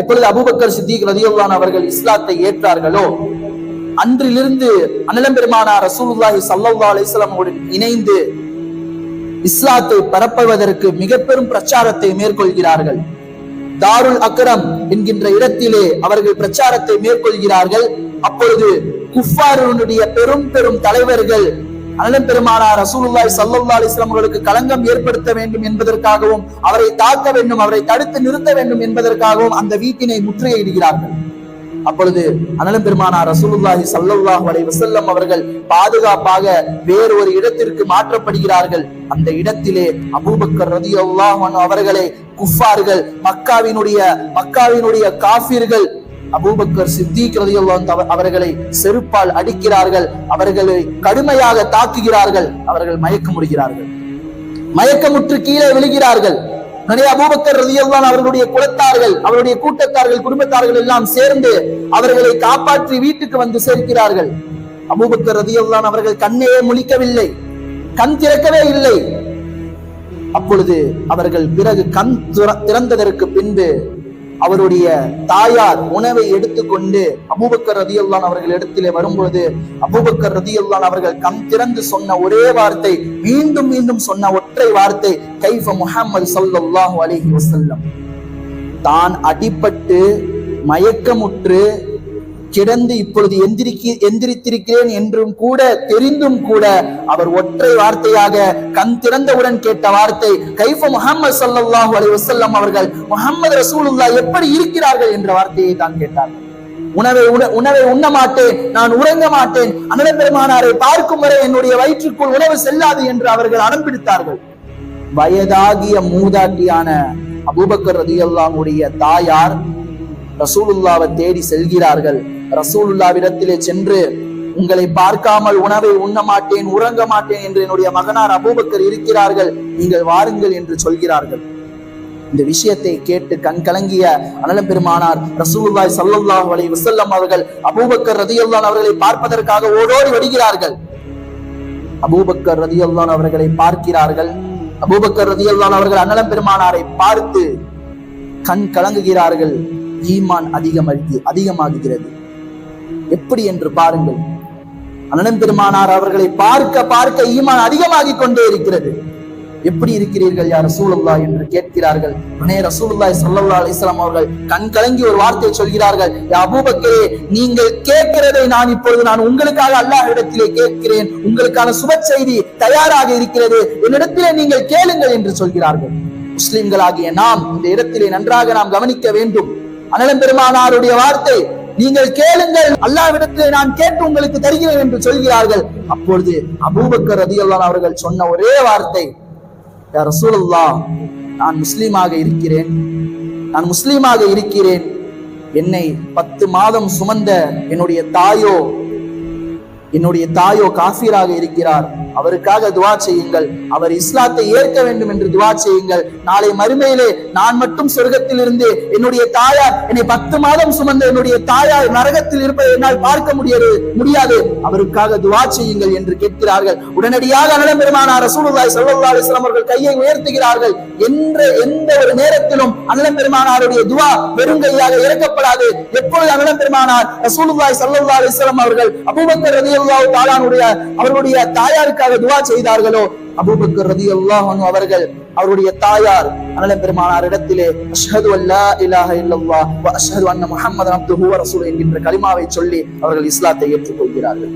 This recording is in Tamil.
எப்பொழுது அபுபக்கர் சித்திக் ரதியுல்லான் அவர்கள் இஸ்லாத்தை ஏற்றார்களோ அன்றிலிருந்து அனலம் பெருமானார் ரசூலுல்லாஹி சல்லா அலிஸ்லாமுடன் இணைந்து இஸ்லாத்தை பரப்புவதற்கு மிக பெரும் பிரச்சாரத்தை மேற்கொள்கிறார்கள். தாருல் அக்ரம் என்கின்ற இடத்திலே அவர்கள் பிரச்சாரத்தை மேற்கொள்கிறார்கள். அப்பொழுது குஃபாரனுடைய பெரும் பெரும் தலைவர்கள் அனலம் பெருமானார் ரசூலுல்லாய் ஸல்லல்லாஹு அலிஸ்லாம் அவர்களுக்கு களங்கம் ஏற்படுத்த வேண்டும் என்பதற்காகவும் அவரை தாக்க வேண்டும் அவரை தடுத்து நிறுத்த வேண்டும் என்பதற்காகவும் அந்த வீட்டினை முற்றுகையிடுகிறார்கள். அப்பொழுது அனலம் பெருமானார் ரசூலுல்லாஹி சல்லுல்லாஹ் அலைஹி வஸல்லம் அவர்கள் பாதுகாப்பாக வேறு ஒரு இடத்திற்கு மாற்றப்படுகிறார்கள். அந்த இடத்திலே அபூபக்கர் ரதியல்லாஹு அவர்களை குஃபார்கள் மக்காவினுடைய மக்காவினுடைய காஃபிர்கள் அபூபக்கர் சித்திக் அவர்களை செருப்பால் அடிக்கிறார்கள். அவர்களை கடுமையாக தாக்குகிறார்கள். அவர்கள் மயக்கமுறுகிறார்கள் மயக்கமுற்று கீழே விழுகிறார்கள். நிறைய அபூபக்கர் ரதியல்லான் அவர்களுடைய குலத்தார்கள் அவருடைய கூட்டத்தார்கள் குடும்பத்தார்கள் எல்லாம் சேர்ந்து அவர்களை காப்பாற்றி வீட்டுக்கு வந்து சேர்க்கிறார்கள். அபூபக்கர் ரதியல்லான் அவர்கள் கண்ணையே முழிக்கவில்லை. கண் திறக்கவே இல்லை. அப்பொழுது அவர்கள் பிறகு கண் திறந்ததற்கு பின்பு அவருடைய தாயார் உணவை எடுத்துக்கொண்டு அபூபக்கர் ரதியல்லான் அவர்கள் இடத்திலே வரும்பொழுது அபூபக்கர் ரதியல்லான் அவர்கள் கண் திறந்து சொன்ன ஒரே வார்த்தை மீண்டும் மீண்டும் சொன்ன ஒற்றை வார்த்தை கைஃப முஹம்மது சல்லாஹு அலிஹி வசல்லம் தான் அடிபட்டு மயக்கமுற்று கிடந்து இப்பொழுது எந்திரிக்க எந்திரித்திருக்கிறேன் என்றும் கூட தெரிந்தும் கூட அவர் ஒற்றை வார்த்தையாக கண் திறந்தவுடன் கேட்ட வார்த்தை கைஃப முகமது சல்லாஹூ அலி வசல்லம் அவர்கள் முகமது ரசூலுல்லாஹ் எப்படி இருக்கிறார்கள்? என்ற வார்த்தையை தான் கேட்டார் உணவை உண உணவை உண்ண மாட்டேன் நான் உறங்க மாட்டேன். அனல பெருமானாரை பார்க்கும் வரை என்னுடைய வயிற்றுக்குள் உணவு செல்லாது என்று அவர்கள் அடம் பிடித்தார்கள். வயதாகிய மூதாட்டியான அபூபக்கர் ரதியல்லாவுடைய தாயார் ரசூலுல்லாவை தேடி செல்கிறார்கள். ரசூலுல்லாவிடத்திலே சென்று உங்களை பார்க்காமல் உணவை உண்ண மாட்டேன் உறங்க மாட்டேன் என்று என்னுடைய மகனார் அபூபக்கர் இருக்கிறார்கள். நீங்கள் வாருங்கள் என்று சொல்கிறார்கள். இந்த விஷயத்தை கேட்டு கண் கலங்கிய அனலம் பெருமானார் ரசூலுல்லாய் சல்லுல்லாஹ் அலைஹி வசல்லம் அவர்கள் அபூபக்கர் ரதியல்லான் அவர்களை பார்ப்பதற்காக ஓடோடி வருகிறார்கள். அபூபக்கர் ரதியல்லான் அவர்களை பார்க்கிறார்கள். அபூபக்கர் ரதியல்லான் அவர்கள் அன்னலம் பெருமானாரை பார்த்து கண் கலங்குகிறார்கள். ஈமான் அதிகமாகி அதிகமாகுகிறது. எப்படி என்று பாருங்கள். அண்ணன் பெருமானார் அவர்களை பார்க்க பார்க்க ஈமான் அதிகமாகிக் கொண்டே இருக்கிறது. எப்படி இருக்கிறீர்கள் யார் ரசூலுல்லா என்று கேட்கிறார்கள். உடனே ரசூலுல்லாய் ஸல்லல்லாஹு அலிஸ்லாம் அவர்கள் கண் கலங்கி ஒரு வார்த்தை சொல்கிறார்கள். அபூபக்கரே நீங்கள் கேட்கிறதை நான் இப்பொழுது நான் உங்களுக்காக அல்லாஹ் இடத்திலே கேட்கிறேன். உங்களுக்கான சுப செய்தி தயாராக இருக்கிறது. என்னிடத்திலே நீங்கள் கேளுங்கள் என்று சொல்கிறார்கள். முஸ்லிம்களாகிய நாம் இந்த இடத்திலே நன்றாக நாம் கவனிக்க வேண்டும். அனலம் பெருமானாருடைய வார்த்தை நீங்கள் கேளுங்கள் அல்லாவிடத்திலே நான் கேட்டு உங்களுக்கு தருகிறேன் என்று சொல்கிறார்கள். அப்பொழுது அபூபக்கர் ரதியல்லான் அவர்கள் சொன்ன ஒரே வார்த்தை ரசூலல்லா நான் முஸ்லீமாக இருக்கிறேன். நான் முஸ்லீமாக இருக்கிறேன். என்னை பத்து மாதம் சுமந்த என்னுடைய தாயோ என்னுடைய தாயோ காஃபீராக இருக்கிறார். அவருக்காக துவா செய்யுங்கள். அவர் இஸ்லாத்தை ஏற்க வேண்டும் என்று துவா செய்யுங்கள். நாளை மறுமையிலே நான் மட்டும் சொர்க்கத்தில் இருந்து என்னுடைய தாயார் என்னை பத்து மாதம் சுமந்த என்னுடைய தாயார் நரகத்தில் இருப்பதை என்னால் பார்க்க முடியாது முடியாது. அவருக்காக துவா செய்யுங்கள் என்று கேட்கிறார்கள். உடனடியாக நலம் பெருமானார் ரசூலுல்லாஹி ஸல்லல்லாஹு அவர்கள் கையை உயர்த்துகிறார்கள். என்ற எந்த ஒரு நேரத்திலும் அனலம் பெருமானாருடைய துவா வெறுங்கையாக இறக்கப்படாது. எப்பொழுது அனலம் பெருமானார் ரசூலுல்லாய் ஸல்லல்லாஹு அலைஹி அவர்கள் அபூபக்கர் ரலியல்லாஹு தாலானுடைய அவர்களுடைய தாயாருக்காக துவா செய்தார்களோ? அபூபக்கர் ரதி அன்ஹு அவர்கள் அவருடைய தாயார் அனலம் பெருமானார் இடத்திலே அஷ்ஹது அல்லா இலாஹ இல்லல்லாஹ் வ அஷ்ஹது அன்ன முஹம்மது அப்துஹு வ ரசூலுஹு என்கின்ற கலிமாவை சொல்லி அவர்கள் இஸ்லாத்தை ஏற்றுக்கொள்கிறார்கள்.